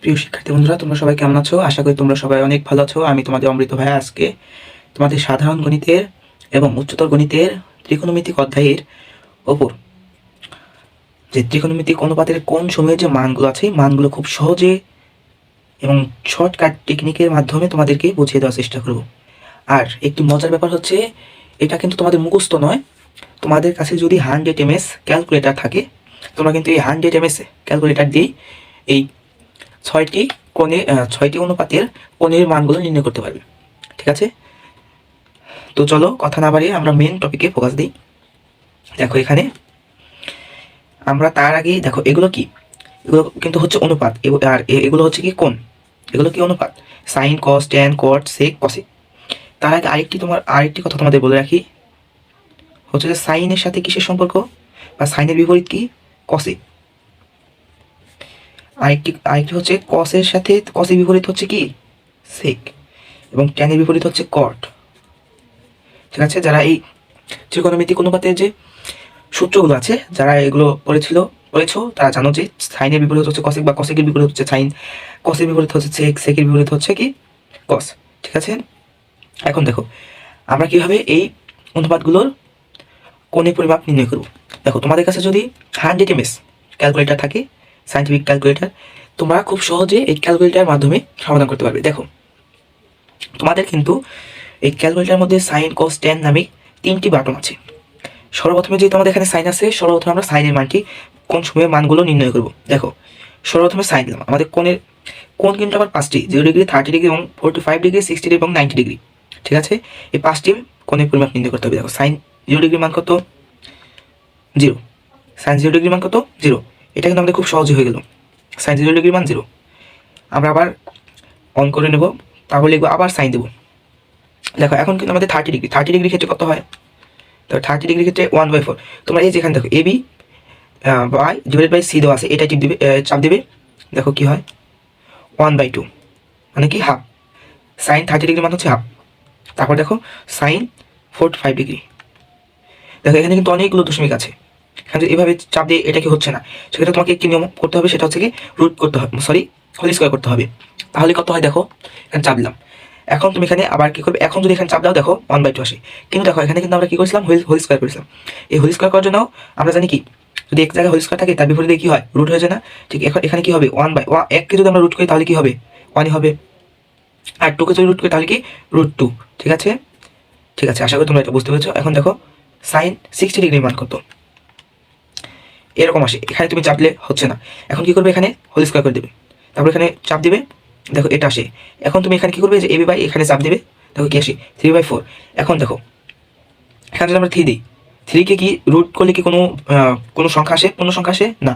প্রিয় শিক্ষার্থী বন্ধুরা, তোমরা সবাই কেমন আছো? আশা করি তোমরা সবাই অনেক ভালো আছো। আমি তোমাদের অমৃত ভাই আজকে তোমাদের সাধারণ গণিতের এবং উচ্চতর গণিতের ত্রিকোণমিতিক অধ্যায়ের ওপর। যে ত্রিকোণমিতিক অনুপাতের কোন সময়ের যে মানগুলো আছে মানগুলো খুব সহজে এবং শর্টকাট টেকনিকের মাধ্যমে তোমাদেরকে বুঝিয়ে দেওয়ার চেষ্টা করব। আর একটি মজার ব্যাপার হচ্ছে, এটা কিন্তু তোমাদের মুখস্থ নয়। তোমাদের কাছে যদি হান্ড্রেড এম এস ক্যালকুলেটার থাকে, তোমরা কিন্তু এই হান্ড্রেড এম এস ক্যালকুলেটার দিয়েই এই ছয়টি কোণে ছয়টি অনুপাতের কোণের মানগুলো নির্ণয় করতে পারবে। ঠিক আছে? তো চলো কথা না বাড়িয়ে আমরা মেন টপিকে ফোকাস দিই। দেখো এখানে আমরা তার আগেই দেখো এগুলো কি? এগুলো কিন্তু হচ্ছে অনুপাত। আর এগুলো হচ্ছে কি কোণ? এগুলো কি অনুপাত? সাইন কস ট্যান কট সেক কসে তার আগে আরেকটি তোমার, আরেকটি কথা তোমাদের বলে রাখি। হচ্ছে যে সাইনের সাথে কিসের সম্পর্ক? বা সাইনের বিপরীত কি? কসে আরেকটি আরেকটি হচ্ছে কসের সাথে কসের বিপরীত হচ্ছে কি? সেক এবং ট্যানের বিপরীত হচ্ছে কট ঠিক আছে? যারা এই ত্রিকোণমিতিক অনুপাতের যে সূত্রগুলো আছে, যারা এগুলো পড়েছিল, পড়েছো, তারা জানো যে সাইনের বিপরীত হচ্ছে কসেক বা কসেকের বিপরীত হচ্ছে সাইন কসের বিপরীত হচ্ছে সেক সেকের বিপরীত হচ্ছে কি? কস ঠিক আছে? এখন দেখো, আমরা কীভাবে এই অনুপাতগুলোর কোণের পরিমাপ নির্ণয় করব? দেখো, তোমাদের কাছে যদি হান্ড্রেড এমএস ক্যালকুলেটার থাকে সাইন্টিফিক ক্যালকুলেটর তোমরা খুব সহজে এই ক্যালকুলেটরের মাধ্যমে সমাধান করতে পারবে। দেখো, তোমাদের কিন্তু এই ক্যালকুলেটরের মধ্যে সাইন কস টেন নামে তিনটি বাটন আছে। সর্বপ্রথমে যেহেতু আমাদের এখানে সাইন আছে, সর্বপ্রথমে আমরা সাইনের মানটি কোন সময়ে মানগুলো নির্ণয় করব। দেখো, সর্বপ্রথমে সাইন দিলাম। আমাদের কোণের, কোণ কিন্তু আবার পাঁচটি জিরো ডিগ্রি থার্টি ডিগ্রি এবং forty five degree sixty degree এবং নাইনটি ডিগ্রি ঠিক আছে? এই পাঁচটি কোণের পরিমাপ নির্ণয় করতে হবে। দেখো সাইন জিরো ডিগ্রি মান কত? জিরো সাইন জিরো ডিগ্রি মান কত? জিরো এটা কিন্তু আমাদের খুব সহজই হয়ে গেল। সাইন জিরো ডিগ্রি মান জিরো আমরা আবার অন করে নেব তারপর লিখব আবার সাইন দেবো। দেখো, এখন কিন্তু আমাদের থার্টি ডিগ্রি থার্টি ডিগ্রি ক্ষেত্রে কত হয়? তো থার্টি ডিগ্রি ক্ষেত্রে ওয়ান বাই ফোর তোমরা এই যেখানে দেখো A B by divide by C দেওয়া আছে, এটা টিপ দেবে চাপ দেবে। দেখো কি হয়? ওয়ান বাই টু মানে কি হাফ সাইন থার্টি ডিগ্রি মান হচ্ছে হাফ তারপর দেখো সাইন ফোর্টি ফাইভ ডিগ্রি দেখো, এখানে কিন্তু অনেকগুলো দশমিক আছে। এখানে যদি এভাবে চাপ দিয়ে এটা কি হচ্ছে না? সেক্ষেত্রে তোমাকে একটি নিয়ম করতে হবে, সেটা হচ্ছে কি রুট করতে হবে সরি হোল স্কোয়ার করতে হবে। তাহলে কত হয় দেখো? এখানে চাপ দিলাম। এখন তুমি এখানে আবার কি করবে? এখন যদি এখানে চাপ দাও, দেখো ওয়ান বাই টু আসে। কিন্তু দেখো, এখানে কিন্তু আমরা কি করেছিলাম? হোল হোল স্কোয়ার করেছিলাম। এই হোল স্কোয়ার করার জন্য আমরা জানি কি? যদি এক জায়গায় হোল স্কোয়ার থাকে, তার বিপরীতে কি হয়? রুট হয়ে যায় না। ঠিক এখন, এখানে কি হবে? ওয়ান বাই ওয়ান এককে যদি আমরা রুট করি, তাহলে কি হবে? ওয়ানই হবে। আর টুকে যদি রুট করি, তাহলে কি? রুট টু ঠিক আছে? ঠিক আছে, আশা করি তোমরা এটা বুঝতে পেরেছ। এখন দেখো সাইন সিক্সটি ডিগ্রি মান কত এরকম আসে। এখানে তুমি চাপলে হচ্ছে না। এখন কি করবে এখানে? হোল স্কোয়ার করে দেবে। তারপর এখানে চাপ দেবে। দেখো, এটা আসে। এখন তুমি এখানে কি করবে? যে এবি বাই এখানে চাপ দেবে। দেখো, কি আসে? থ্রি বাই ফোর এখন দেখো, এখানে যদি আমরা থ্রি দিই থ্রিকে কি রুট করলে কি কোনো কোনো সংখ্যা আসে? পূর্ণ সংখ্যা আসে? না।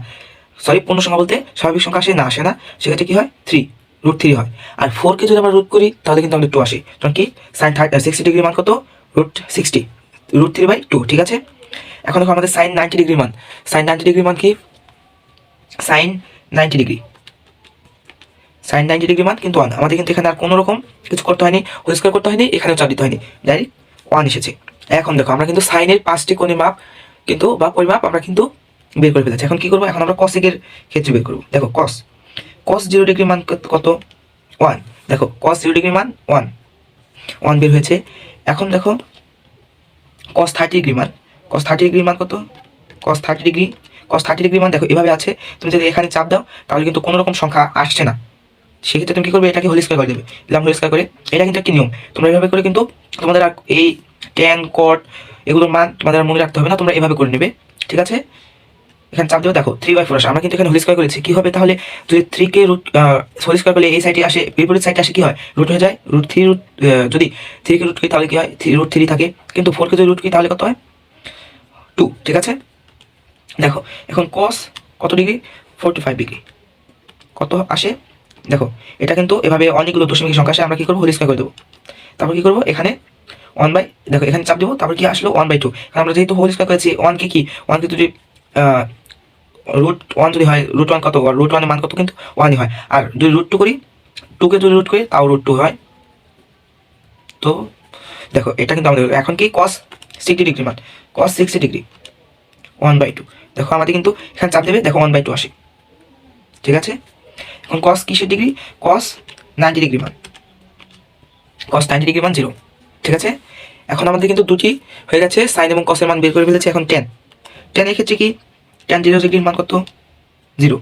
সরি পূর্ণ সংখ্যা বলতে স্বাভাবিক সংখ্যা আসে? না আসে না। সেক্ষেত্রে কি হয়? থ্রি রুট থ্রি হয়। আর ফোরকে যদি আমরা রুট করি, তাহলে কিন্তু আমাদের টু আসে। কারণ কি? সাইন থার্টি সিক্সটি ডিগ্রি মান কত? Root sixty root three by two ঠিক আছে? এখন দেখো আমাদের সাইন নাইনটি ডিগ্রি মান। সাইন নাইনটি ডিগ্রি মান কি? Sine ninety degree sine ninety degree মান কিন্তু ওয়ান আমাদের কিন্তু এখানে আর কোনো রকম কিছু করতে হয়নি হোল স্কোয়ার করতে হয়নি, এখানেও চাপ দিতে হয়নি। ডাইরেক্ট ওয়ান এসেছে। এখন দেখো, আমরা কিন্তু সাইনের পাঁচটি কোণের মাপ কিন্তু বা পরিমাপ আমরা কিন্তু বের করে ফেলেছি। এখন কি করব? এখন আমরা কসেকের ক্ষেত্রে বের করব। দেখো কস কস জিরো ডিগ্রি মান কত- ওয়ান দেখো কস জিরো ডিগ্রি মান ওয়ান ওয়ান বের হয়েছে। এখন দেখো কস থার্টি ডিগ্রি মান। কস থার্টি ডিগ্রি মান কত? Cos thirty degree cos thirty degree মান দেখো, এভাবে আছে। তুমি যদি এখানে চাপ দাও, তাহলে কিন্তু কোনো রকম সংখ্যা আসছে না। সেক্ষেত্রে তুমি কী করবে? এটাকে হোল স্কোয়ার করে দেবে। দিলাম হোল স্কোয়ার করে। এটা কিন্তু একটি নিয়ম। তোমরা এভাবে করে কিন্তু তোমাদের আর এই ট্যান কট এগুলোর মান তোমাদের মনে রাখতে হবে না। তোমরা এভাবে করে নেবে। ঠিক আছে? এখানে চাপ দেবে, দেখো থ্রি বাই ফোর আসে। আমরা কিন্তু এখানে হোল স্কোয়ার করেছি। কী হবে? তাহলে যদি থ্রিকে রুট হোল স্কোয়ার করলে এই সাইডে আসে, বিপরীত সাইডে আসে, কী হয়? রুট হয়ে যায়। রুট থ্রি রুট যদি থ্রিকে রুট করি, তাহলে কী হয়? থ্রি রুট থ্রি থাকে। কিন্তু ফোরকে যদি রুট করি, তাহলে কত হয়? টু ঠিক আছে? দেখো, এখন কস কত ডিগ্রি? Forty five degree. কত আসে? দেখো, এটা কিন্তু এভাবে অনেকগুলো দশমিক সংখ্যা আসে, আমরা কী করব? হোল স্কোয়ার করে দেবো। তারপর কী করব? এখানে ওয়ান বাই দেখো, এখানে চাপ দেবো, তারপর কি আসলো? ওয়ান বাই টু আমরা যেহেতু হোল স্কোয়ার করেছি ওয়ানকে কি ওয়ানকে যদি রুট ওয়ান যদি হয় রুট ওয়ান কত? রুট ওয়ানের মান কত কিন্তু? ওয়ানই হয়। আর যদি রুট টু করি টুকে যদি রুট করি, তাও রুট টু হয়। তো, দেখো, এটা কিন্তু আমাদের, এখন কি? কস সিক্সটি ডিগ্রি মান cos sixty degree one by two দেখো আমাদের কিন্তু এখানে চাপ দেবে, দেখো ওয়ান বাই টু আসে। ঠিক আছে? এখন কস কিসের ডিগ্রি কস নাইনটি ডিগ্রি মান কস নাইনটি ডিগ্রি মান জিরো ঠিক আছে? এখন আমাদের কিন্তু দুটি হয়ে গেছে সাইন এবং কসের মান বের করে ফেলেছে এখন টেন টেন ক্ষেত্রে কি? টেন জিরো ডিগ্রির মান কত? জিরো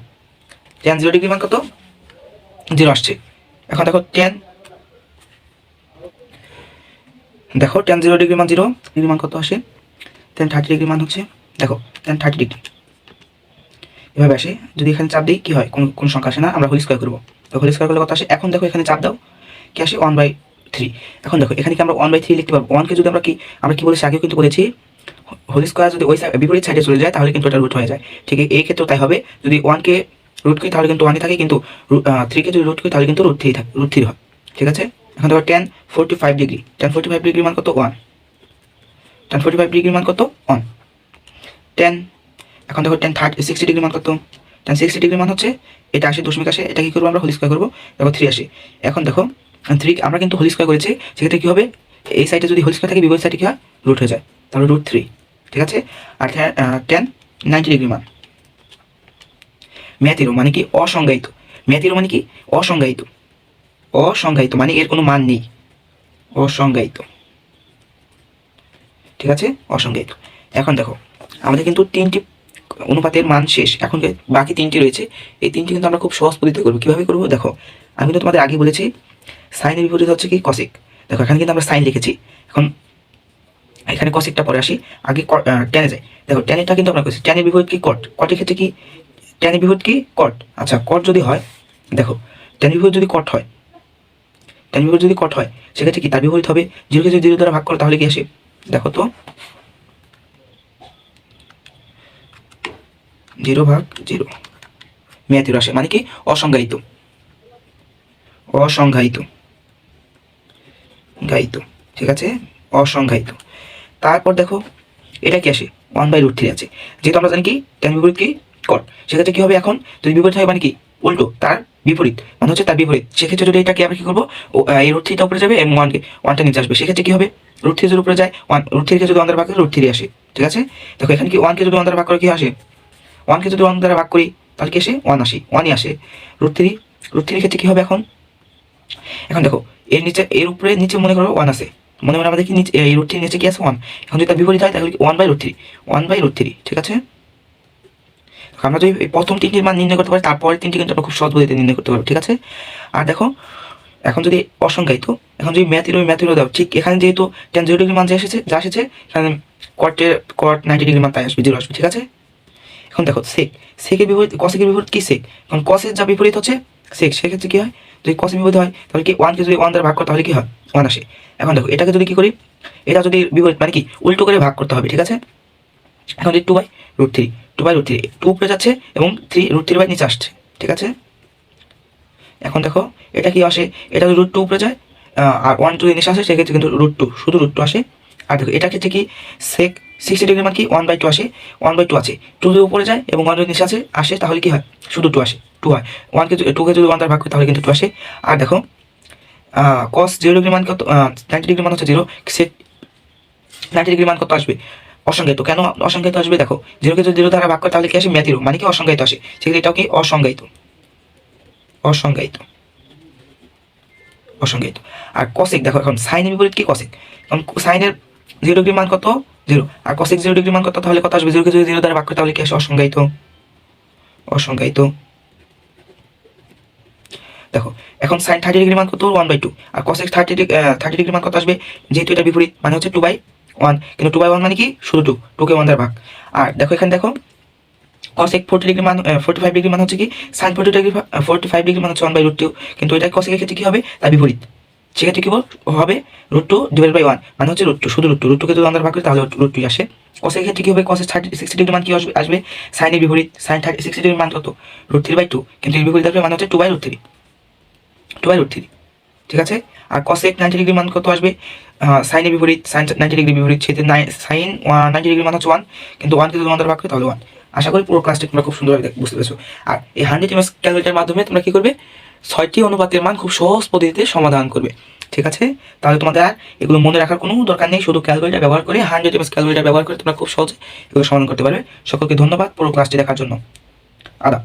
টেন জিরো ডিগ্রির মান কত? জিরো আসছে। এখন দেখো টেন দেখো টেন জিরো ডিগ্রি মান জিরো ডিগ্রি মান কত আসে? টেন থার্টি ডিগ্রি মান হচ্ছে, দেখো টেন থার্টি ডিগ্রি এভাবে আসে, যদি এখানে চাপ দিই, কি হয়? কোন কোন সংখ্যা আসে না, আমরা হোল স্কোয়ার করব। তো হোল স্কোয়ার করলে কত আসে? এখন দেখো, এখানে চাপ দাও, কি আসে? ওয়ান বাই থ্রি এখন দেখো, এখানে কি আমরা ওয়ান বাই থ্রি লিখতে পারব? ওয়ানকে যদি আমরা কি আমরা কি বলেছি? আগেও কিন্তু বলেছি হোল স্কোয়ার যদি ওই বিপরীত সাইডে চলে যায়, তাহলে কিন্তু এটা রুট হয়ে যায়। ঠিক এই ক্ষেত্রেও তাই হবে। যদি ওয়ানকে রুট করি, তাহলে কিন্তু ওয়ানই থাকে, কিন্তু থ্রিকে যদি রুট করি, তাহলে কিন্তু রুট থ্রি থাকে রুট থ্রি হয়। ঠিক আছে? এখন দেখো tan forty five degree tan forty five degree মান কত? One tan forty five degree মান কত? ওয়ান টেন এখন দেখো টেন থার্টি সিক্সটি ডিগ্রি মান কত? টেন সিক্সটি ডিগ্রি মান হচ্ছে, এটা আসে দশমিক আসে, এটা কী করব আমরা? হোল স্কোয়ার করব। দেখো থ্রি আসে। এখন দেখো থ্রি আমরা কিন্তু হোল স্কোয়ার করেছি, সেক্ষেত্রে কী হবে? এই সাইডে যদি হোল স্কোয়ার থাকে, বিপরীত সাইডে কী হয়? রুট হয়ে যায়। তাহলে রুট থ্রি ঠিক আছে? আর টেন নাইনটি ডিগ্রি মান। ম্যাথিরো মানে কি? অসংজ্ঞায়িত। ম্যাথিরো মানে কি? অসংজ্ঞায়িত। অসংজ্ঞায়িত মানে এর কোনো মান নেই। অসংজ্ঞায়িত। ঠিক আছে? অসংজ্ঞায়িত। এখন দেখো, আমাদের কিন্তু তিনটি অনুপাতের মান শেষ। এখন বাকি তিনটি রয়েছে। এই তিনটি কিন্তু আমরা খুব সহজ পদ্ধতিতে করব। কীভাবে করব? দেখো, আমি কিন্তু তোমাদের আগে বলেছি, সাইনের বিপরীত হচ্ছে কি? কসিক দেখো, এখানে কিন্তু আমরা সাইন লিখেছি। এখন এখানে কসিকটা পরে আসি। আগে টেনে যাই। দেখো টেনেরটা কিন্তু আমরা করছি। টেনের বিপরীত কি? কট কটের ক্ষেত্রে কি? টেনের বিপরীত কি? কট আচ্ছা কট যদি হয়, দেখো টেনের বিপরীত যদি কট হয় টেনের বিপরীত যদি কট হয়, সেক্ষেত্রে কি তার বিপরীত হবে? জিরোকে যদি জিরো দ্বারা ভাগ করো, তাহলে কি আসে? দেখো তো। জিরো ভাগ জিরো। মেয়াতির আসে মানে কি? অসংজ্ঞায়িত। অসংজ্ঞায়িত। গায়িত। ঠিক আছে? অসংজ্ঞায়িত। তারপর দেখো, এটা কি আসে? ওয়ান বাই রুট থ্রি আছে। যেহেতু আমরা জানি কি টেন বিপরীত কি? কট সেক্ষেত্রে কি হবে এখন? যদি বিপরীত হয় মানে কি? উল্টো, তার বিপরীত। মানে হচ্ছে তার বিপরীত। সেক্ষেত্রে যদি এটাকে আমরা কি করব? এই রুট থ্রিটা উপরে যাবে এবং ওয়ানকে ওয়ানটা নিচে আসবে। সেক্ষেত্রে কি হবে? রুট থ্রি যদি উপরে যায় ওয়ান রুট থ্রিকে যদি দ্বারা ভাগ করে রুট থ্রি আসে। ঠিক আছে? দেখো, এখানে কি ওয়ানকে যদি দ্বারা ভাগ করে, কি আসে? ওয়ানকে যদি ওয়ান দ্বারা ভাগ করি, তাহলে কি আসে? ওয়ান আসে। ওয়ানই আসে। রুট থ্রি রুট থ্রির ক্ষেত্রে কি হবে এখন? এখন দেখো, এর নিচে, এর উপরে নিচে মনে করো ওয়ান আছে। মনে মনে আমাদের কি নিচে, এই রুট থ্রির নিচে কি আছে? ওয়ান এখন যদি তার বিপরীত হয়, তাহলে কি one by root three one by root three ঠিক আছে? আমরা যদি প্রথম তিনটির মান নির্ণয় করতে পারি তারপরে তিনটি কিন্তু আমরা খুব সহজ পদ্ধতিতে নির্ণয় করতে পারব, ঠিক আছে? আর দেখো, এখন যদি অসংখ্যায়িত এখন যদি ম্যাথির ওই ম্যাথিরও দাও, ঠিক এখানে যেহেতু টেন জিরো ডিগ্রি মান যে এসেছে, যা এসেছে, এখানে কটের কট নাইনটি ডিগ্রি মান তাই আসবে জিরো আসবে, ঠিক আছে? এখন দেখো সেক সেকের বিপরীত কসেকের বিপরীত কি সেক এখন কসের যা বিপরীত হচ্ছে সেক সেক্ষেত্রে কি হয়? যদি কসের বিপরীত হয়, তাহলে কি ওয়ানকে যদি ওয়ান দ্বারা ভাগ করো, তাহলে কি হয়? ওয়ান আসে। এখন দেখো, এটাকে যদি কি করি? এটা যদি বিপরীত মানে কি, উল্টো করে ভাগ করতে হবে, ঠিক আছে? এখন two by root three two by root three two উপরে যাচ্ছে এবং থ্রি রুট থ্রি বাই নিচে আসছে, ঠিক আছে? এখন দেখো, এটা কি আসে? এটা রুট টু উপরে যায় আর ওয়ান টু নিচে আসে, সেক্ষেত্রে কিন্তু রুট টু শুধু রুট টু আসে। আর দেখো, এটা ক্ষেত্রে কি? সেক সিক্সটি ডিগ্রি মান কি? ওয়ান বাই টু আসে ওয়ান বাই টু আছে। টু যদি উপরে যায় এবং ওয়ান যদি নিচে আসে আসে, তাহলে কি হয়? শুধু টু আসে টু হয়। ওয়ানকে টুকে যদি ওয়ান ভাগ করি, তাহলে কিন্তু টু আসে। আর দেখো কস জিরো ডিগ্রি মান কত নাইনটি ডিগ্রি মান হচ্ছে জিরো সেক নাইনটি ডিগ্রি মান কত আসবে? অসংজ্ঞায়িত কেন অসংজ্ঞায়িত আসবে? দেখো জিরোকে যদি জিরো দ্বারা ভাগ করে, তাহলে কি আসে? ম্যাথিরো মানে কি অসংজ্ঞায়িত আসে? সেক্ষেত্রে এটাও কি? অসংজ্ঞায়িত অসংজ্ঞায়িত অসংজ্ঞায়িত আর কসেক দেখো এখন সাইনের বিপরীত কি? কসেক এখন সাইনের জিরো ডিগ্রি মান কত? জিরো আর কসেক জিরো ডিগ্রি মান কত? তাহলে কত আসবে? জিরোকে যদি জিরো দ্বারা ভাগ করে, তাহলে কি আসে? অসংজ্ঞায়িত অসংজ্ঞায়িত দেখো, এখন সাইন থার্টি ডিগ্রি মান কত? ওয়ান বাই টু আর কসেক থার্টি থার্টি ডিগ্রি মান কত আসবে? যেহেতু এটা বিপরীত মানে হচ্ছে টু বাই ওয়ান কিন্তু টু বাই ওয়ান মানে কি? শুধু টু টুকে ওয়ান দ্বারা ভাগ। আর দেখো এখানে দেখো কসেক ফোর্টি ডিগ্রি মান ফোর্টি ফাইভ ডিগ্রি মান হচ্ছে কি? Sine forty degree forty five degree মান হচ্ছে ওয়ান বাই রুট টু কিন্তু এটা কসেকের ক্ষেত্রে কী হবে? তার বিপরীত। সেক্ষেত্রে কী হবে root two divide by one মানে হচ্ছে রুট টু শুধু রুট টু রুট টুকে যদি ভাগ করি, তাহলে রুট টু আসে। কসের ক্ষেত্রে কী হবে? কসের থার্টি সিক্সটি ডিগ্রি মান কি আসবে আসবে? সাইনের বিপরীত। সাইন থার্টি সিক্সটি ডিগ্রি মান কত? রুট থ্রি বাই টু কিন্তু এর বিপরীত আসবে মানে হচ্ছে two by root three two by root three ঠিক আছে? আর কসেক নাইনটি ডিগ্রি মান কত আসবে? সাইনের বিপরীত সাইন নাইনটি ডিগ্রি বিপরীত সেতে সাইন নাইনটি ডিগ্রি মান হচ্ছে ওয়ান কিন্তু ওয়ানকে যদি ওয়ান দ্বারা ভাগ তাহলে ওয়ান আশা করি পুরো ক্লাসটি তোমরা খুব সুন্দরভাবে বুঝতে পেরেছ। আর এই হান্ড্রেড এমএস ক্যালকুলেটার মাধ্যমে তোমরা কি করবে? ছয়টি অনুপাতের মান খুব সহজ পদ্ধতিতে সমাধান করবে। ঠিক আছে? তাহলে তোমাদের আর এগুলো মনে রাখার কোনো দরকার নেই, শুধু ক্যালকুলেটার ব্যবহার করে হান্ড্রেড এমএস ক্যালকুলেটার ব্যবহার করে তোমরা খুব সহজে এগুলো সমাধান করতে পারবে। সকলকে ধন্যবাদ পুরো ক্লাসটি দেখার জন্য। আদা